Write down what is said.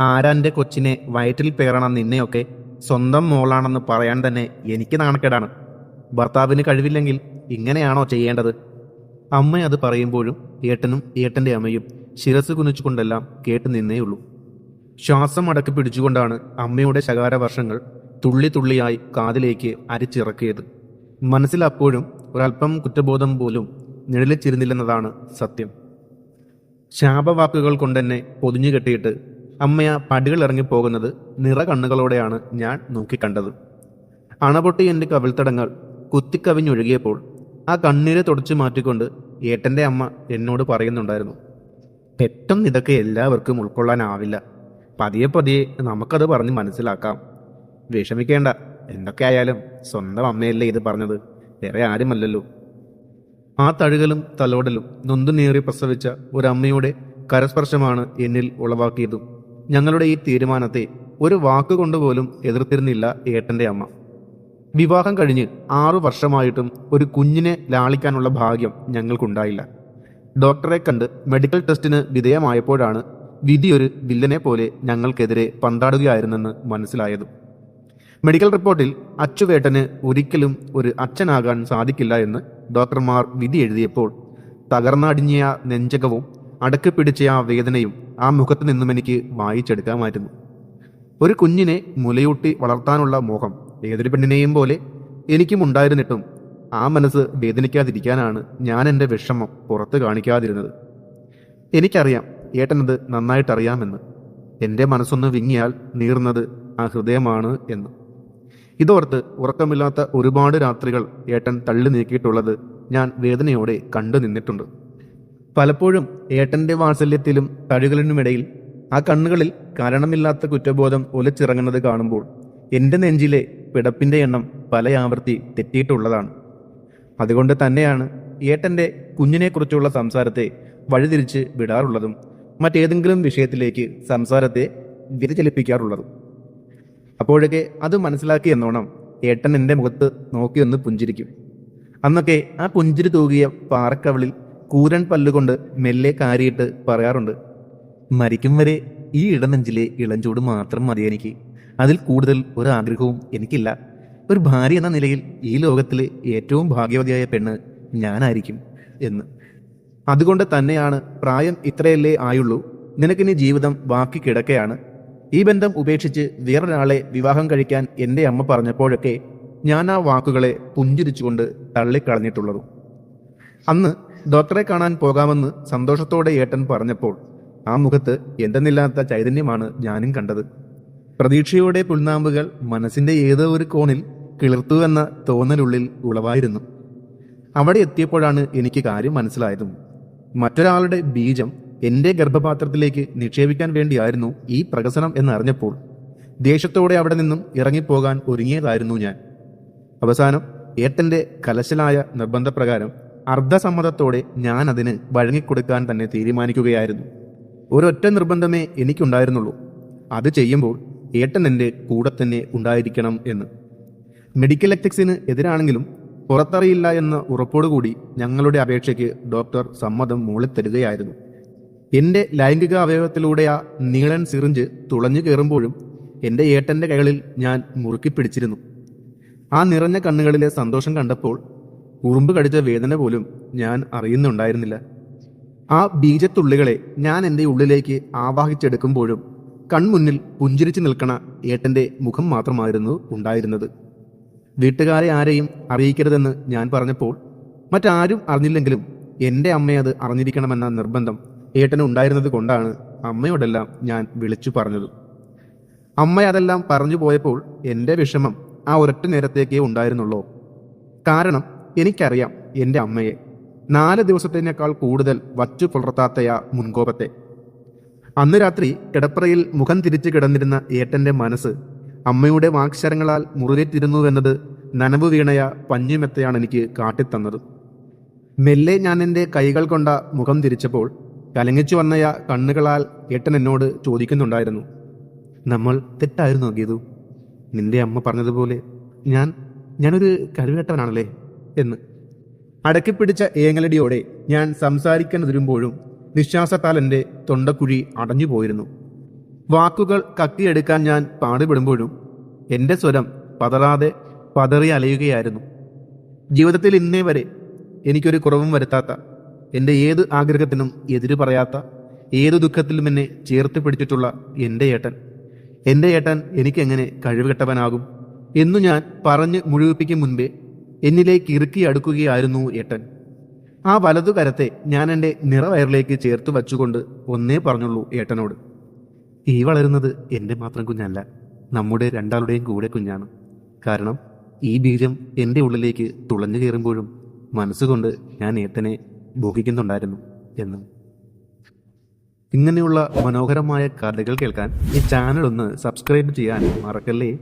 ആരാന്റെ കൊച്ചിനെ വയറ്റിൽ പേറണ നിന്നെയൊക്കെ സ്വന്തം മോളാണെന്ന് പറയാൻ തന്നെ എനിക്ക് നാണക്കേടാണ്. ഭർത്താവിന് കഴിവില്ലെങ്കിൽ ഇങ്ങനെയാണോ ചെയ്യേണ്ടത്? അമ്മ അത് പറയുമ്പോഴും ഏട്ടനും ഏട്ടന്റെ അമ്മയും ശിരസ് കുനിച്ചുകൊണ്ടെല്ലാം കേട്ടു നിന്നേയുള്ളൂ. ശ്വാസം അടക്കി പിടിച്ചുകൊണ്ടാണ് അമ്മയുടെ ശകാരവർഷങ്ങൾ തുള്ളി തുള്ളിയായി കാതിലേക്ക് അരിച്ചിറക്കിയത്. മനസ്സിൽ അപ്പോഴും ഒരല്പം കുറ്റബോധം പോലും നിഴലിച്ചിരുന്നില്ലെന്നതാണ് സത്യം. ശാപവാക്കുകൾ കൊണ്ടെന്നെ പൊതിഞ്ഞു കെട്ടിയിട്ട് അമ്മയ പടികൾ ഇറങ്ങിപ്പോകുന്നത് നിറ കണ്ണുകളോടെയാണ് ഞാൻ നോക്കിക്കണ്ടത്. അണപൊട്ടി എന്റെ കവിൾത്തടങ്ങൾ കുത്തിക്കവിഞ്ഞൊഴുകിയപ്പോൾ ആ കണ്ണീരെ തുടച്ചു മാറ്റിക്കൊണ്ട് ഏട്ടന്റെ അമ്മ എന്നോട് പറയുന്നുണ്ടായിരുന്നു പെട്ടെന്ന് ഇതൊക്കെ എല്ലാവർക്കും ഉൾക്കൊള്ളാനാവില്ല. പതിയെ പതിയെ നമുക്കത് പറഞ്ഞ് മനസ്സിലാക്കാം. വിഷമിക്കേണ്ട എന്തൊക്കെ ആയാലും സ്വന്തം അമ്മയല്ലേ ഇത് പറഞ്ഞത്. വേറെ ആരുമല്ലല്ലോ. ആ തഴുകലും തലോടലും നൊന്തുനേറി പ്രസവിച്ച ഒരമ്മയുടെ കരസ്പർശമാണ് എന്നിൽ ഉളവാക്കിയതും. ഞങ്ങളുടെ ഈ തീരുമാനത്തെ ഒരു വാക്കുകൊണ്ടുപോലും എതിർത്തിരുന്നില്ല ഏട്ടന്റെ അമ്മ. വിവാഹം കഴിഞ്ഞ് ആറു വർഷമായിട്ടും ഒരു കുഞ്ഞിനെ ലാളിക്കാനുള്ള ഭാഗ്യം ഞങ്ങൾക്കുണ്ടായില്ല. ഡോക്ടറെ കണ്ട് മെഡിക്കൽ ടെസ്റ്റിന് വിധേയമായപ്പോഴാണ് വിധിയൊരു വില്ലനെ പോലെ ഞങ്ങൾക്കെതിരെ പന്താടുകയായിരുന്നെന്ന് മനസ്സിലായതും. മെഡിക്കൽ റിപ്പോർട്ടിൽ അച്ചുവേട്ടന് ഒരിക്കലും ഒരു അച്ഛനാകാൻ സാധിക്കില്ല എന്ന് ഡോക്ടർമാർ വിധി എഴുതിയപ്പോൾ തകർന്നടിഞ്ഞ നെഞ്ചകവും അടക്കി പിടിച്ച ആ വേദനയും ആ മുഖത്ത് നിന്നും എനിക്ക് വായിച്ചെടുക്കാമായിരുന്നു. ഒരു കുഞ്ഞിനെ മുലയൂട്ടി വളർത്താനുള്ള മോഹം ഏതൊരു പെണ്ണിനെയും പോലെ എനിക്കും ഉണ്ടായിരുന്നിട്ടും ആ മനസ്സ് വേദനിക്കാതിരിക്കാനാണ് ഞാൻ എന്റെ വിഷമം പുറത്ത് കാണിക്കാതിരുന്നത്. എനിക്കറിയാം ഏട്ടനത് നന്നായിട്ടറിയാമെന്ന്. എന്റെ മനസ്സൊന്ന് വിങ്ങിയാൽ നീർന്നത് ആ ഹൃദയമാണ് എന്ന്. ഇതോർത്ത് ഉറക്കമില്ലാത്ത ഒരുപാട് രാത്രികൾ ഏട്ടൻ തള്ളി നീക്കിയിട്ടുള്ളത് ഞാൻ വേദനയോടെ കണ്ടു നിന്നിട്ടുണ്ട്. പലപ്പോഴും ഏട്ടന്റെ വാത്സല്യത്തിലും തഴുകലിനുമിടയിൽ ആ കണ്ണുകളിൽ കാരണമില്ലാത്ത കുറ്റബോധം ഒലിച്ചിറങ്ങുന്നത് കാണുമ്പോൾ എന്റെ നെഞ്ചിലെ പിടപ്പിന്റെ എണ്ണം പലയാവർത്തി തെറ്റിയിട്ടുള്ളതാണ്. അതുകൊണ്ട് തന്നെയാണ് ഏട്ടന്റെ കുഞ്ഞിനെക്കുറിച്ചുള്ള സംസാരത്തെ വഴിതിരിച്ച് വിടാറുള്ളതും മറ്റേതെങ്കിലും വിഷയത്തിലേക്ക് സംസാരത്തെ വ്യതിചലിപ്പിക്കാറുള്ളതും. അപ്പോഴൊക്കെ അത് മനസ്സിലാക്കി എന്നോണം ഏട്ടൻ എന്റെ മുഖത്ത് നോക്കി ഒന്ന് പുഞ്ചിരിക്കും. അന്നൊക്കെ ആ പുഞ്ചിരി തൂകിയ പാറക്കവളിൽ കൂരൻ പല്ലുകൊണ്ട് മെല്ലെ കാരിയിട്ട് പറയാറുണ്ട് മരിക്കും വരെ ഈ ഇടനെഞ്ചിലെ ഇളഞ്ചൂട് മാത്രം മതി എനിക്ക്. അതിൽ കൂടുതൽ ഒരു ആഗ്രഹവും എനിക്കില്ല. ഒരു ഭാര്യ എന്ന നിലയിൽ ഈ ലോകത്തിലെ ഏറ്റവും ഭാഗ്യവതിയായ പെണ്ണ് ഞാനായിരിക്കും എന്ന്. അതുകൊണ്ട് തന്നെയാണ് പ്രായം ഇത്രയല്ലേ ആയുള്ളൂ. നിനക്കിനി ജീവിതം ബാക്കി കിടക്കയാണ്. ഈ ബന്ധം ഉപേക്ഷിച്ച് വേറൊരാളെ വിവാഹം കഴിക്കാൻ എന്റെ അമ്മ പറഞ്ഞപ്പോഴൊക്കെ ഞാൻ ആ വാക്കുകളെ പുഞ്ചിരിച്ചുകൊണ്ട് തള്ളിക്കളഞ്ഞിട്ടുള്ളതും. അന്ന് ഡോക്ടറെ കാണാൻ പോകാമെന്ന് സന്തോഷത്തോടെ ഏട്ടൻ പറഞ്ഞപ്പോൾ ആ മുഖത്ത് എന്തെന്നില്ലാത്ത ചൈതന്യമാണ് ഞാനും കണ്ടത്. പ്രതീക്ഷയുടെ പുൽനാമ്പുകൾ മനസ്സിന്റെ ഏതോ ഒരു കോണിൽ കിളിർത്തുവെന്ന തോന്നലുള്ളിൽ ഉളവായിരുന്നു. അവിടെ എത്തിയപ്പോഴാണ് എനിക്ക് കാര്യം മനസ്സിലായതും. മറ്റൊരാളുടെ ബീജം എന്റെ ഗർഭപാത്രത്തിലേക്ക് നിക്ഷേപിക്കാൻ വേണ്ടിയായിരുന്നു ഈ പ്രകസനം എന്നറിഞ്ഞപ്പോൾ ദേഷ്യത്തോടെ അവിടെ നിന്നും ഇറങ്ങിപ്പോകാൻ ഒരുങ്ങിയതായിരുന്നു ഞാൻ. അവസാനം ഏട്ടന്റെ കലശലായ നിർബന്ധപ്രകാരം അർദ്ധസമ്മതത്തോടെ ഞാൻ അതിന് വഴങ്ങിക്കൊടുക്കാൻ തന്നെ തീരുമാനിക്കുകയായിരുന്നു. ഒരൊറ്റ നിർബന്ധമേ എനിക്കുണ്ടായിരുന്നുള്ളൂ. അത് ചെയ്യുമ്പോൾ ഏട്ടൻ എന്റെ കൂടെ തന്നെ ഉണ്ടായിരിക്കണം എന്ന്. മെഡിക്കൽ എത്തിക്സിന് എതിരാണെങ്കിലും പുറത്തറിയില്ല എന്ന ഉറപ്പോടുകൂടി ഞങ്ങളുടെ അപേക്ഷയ്ക്ക് ഡോക്ടർ സമ്മതം മൂളിത്തരുകയായിരുന്നു. എന്റെ ലൈംഗിക അവയവത്തിലൂടെ ആ നീളൻ സിറിഞ്ച് തുളഞ്ഞു കയറുമ്പോഴും എന്റെ ഏട്ടന്റെ കൈകളിൽ ഞാൻ മുറുക്കി പിടിച്ചിരുന്നു ആ നിറഞ്ഞ കണ്ണുകളിലെ സന്തോഷം കണ്ടപ്പോൾ ഉറുമ്പ് കടിച്ച വേദന പോലും ഞാൻ അറിയുന്നുണ്ടായിരുന്നില്ല. ആ ബീജത്തുള്ളികളെ ഞാൻ എന്റെ ഉള്ളിലേക്ക് ആവാഹിച്ചെടുക്കുമ്പോഴും കൺമുന്നിൽ പുഞ്ചിരിച്ചു നിൽക്കണ ഏട്ടന്റെ മുഖം മാത്രമായിരുന്നു ഉണ്ടായിരുന്നത്. വീട്ടുകാരെ ആരെയും അറിയിക്കരുതെന്ന് ഞാൻ പറഞ്ഞപ്പോൾ മറ്റാരും അറിഞ്ഞില്ലെങ്കിലും എന്റെ അമ്മയത് അറിഞ്ഞിരിക്കണമെന്ന നിർബന്ധം ഏട്ടന് ഉണ്ടായിരുന്നത് കൊണ്ടാണ് അമ്മയോടെല്ലാം ഞാൻ വിളിച്ചു പറഞ്ഞത്. അമ്മ അതെല്ലാം പറഞ്ഞു പോയപ്പോൾ എന്റെ വിഷമം ആ ഒരൊറ്റ നേരത്തേക്കേ ഉണ്ടായിരുന്നുള്ളൂ. കാരണം എനിക്കറിയാം എന്റെ അമ്മയെ. നാല് ദിവസത്തിനേക്കാൾ കൂടുതൽ വച്ചു പുലർത്താത്തയാ മുൻകോപത്തെ. അന്ന് രാത്രി കിടപ്പറയിൽ മുഖം തിരിച്ചു കിടന്നിരുന്ന ഏട്ടന്റെ മനസ്സ് അമ്മയുടെ വാക്ശരങ്ങളാൽ മുറിവേറ്റിരുന്നുവെന്നത് നനവ് വീണയ പഞ്ഞുമെത്തയാണ് എനിക്ക് കാട്ടിത്തന്നത്. മെല്ലെ ഞാൻ എന്റെ കൈകൾ കൊണ്ട മുഖം തിരിച്ചപ്പോൾ കലങ്ങിച്ചു വന്നയ കണ്ണുകളാൽ ഏട്ടൻ എന്നോട് ചോദിക്കുന്നുണ്ടായിരുന്നു. നമ്മൾ തെറ്റായിരുന്നു ഗീതു നിന്റെ അമ്മ പറഞ്ഞതുപോലെ ഞാൻ ഞാനൊരു കരുവേട്ടവനാണല്ലേ എന്ന്. അടക്കി പിടിച്ച ഏങ്ങലടിയോടെ ഞാൻ സംസാരിക്കാൻ വരുമ്പോഴും നിശ്വാസത്താൽ എന്റെ തൊണ്ടക്കുഴി അടഞ്ഞുപോയിരുന്നു വാക്കുകൾ കക്കിയെടുക്കാൻ ഞാൻ പാടുപെടുമ്പോഴും എന്റെ സ്വരം പതറാതെ പതറി അലയുകയായിരുന്നു. ജീവിതത്തിൽ ഇന്നേ വരെ എനിക്കൊരു കുറവും വരുത്താത്ത എന്റെ ഏത് ആഗ്രഹത്തിനും എതിര് പറയാത്ത ഏത് ദുഃഖത്തിലും എന്നെ ചേർത്ത് പിടിച്ചിട്ടുള്ള എന്റെ ഏട്ടൻ. എന്റെ ഏട്ടൻ എനിക്കെങ്ങനെ കഴിവുകെട്ടവനാകും എന്നു ഞാൻ പറഞ്ഞ് മുഴുവിപ്പിക്കും മുൻപേ എന്നിലേക്ക് ഇറുക്കി അടുക്കുകയായിരുന്നു ഏട്ടൻ. ആ വലതു കരത്തെ ഞാൻ എന്റെ നിറവയറിലേക്ക് ചേർത്ത് വച്ചുകൊണ്ട് ഒന്നേ പറഞ്ഞുള്ളൂ ഏട്ടനോട്. ഈ വളരുന്നത് എന്റെ മാത്രം കുഞ്ഞല്ല നമ്മുടെ രണ്ടാളുടെയും കൂടെ കുഞ്ഞാണ്. കാരണം ഈ ബീജം എന്റെ ഉള്ളിലേക്ക് തുളഞ്ഞു കയറുമ്പോഴും മനസ്സുകൊണ്ട് ഞാൻ ഏട്ടനെ ഭോഗിക്കുന്നുണ്ടായിരുന്നു എന്ന്. ഇങ്ങനെയുള്ള മനോഹരമായ കഥകൾ കേൾക്കാൻ ഈ ചാനൽ ഒന്ന് സബ്സ്ക്രൈബ് ചെയ്യാൻ മറക്കല്ലേ?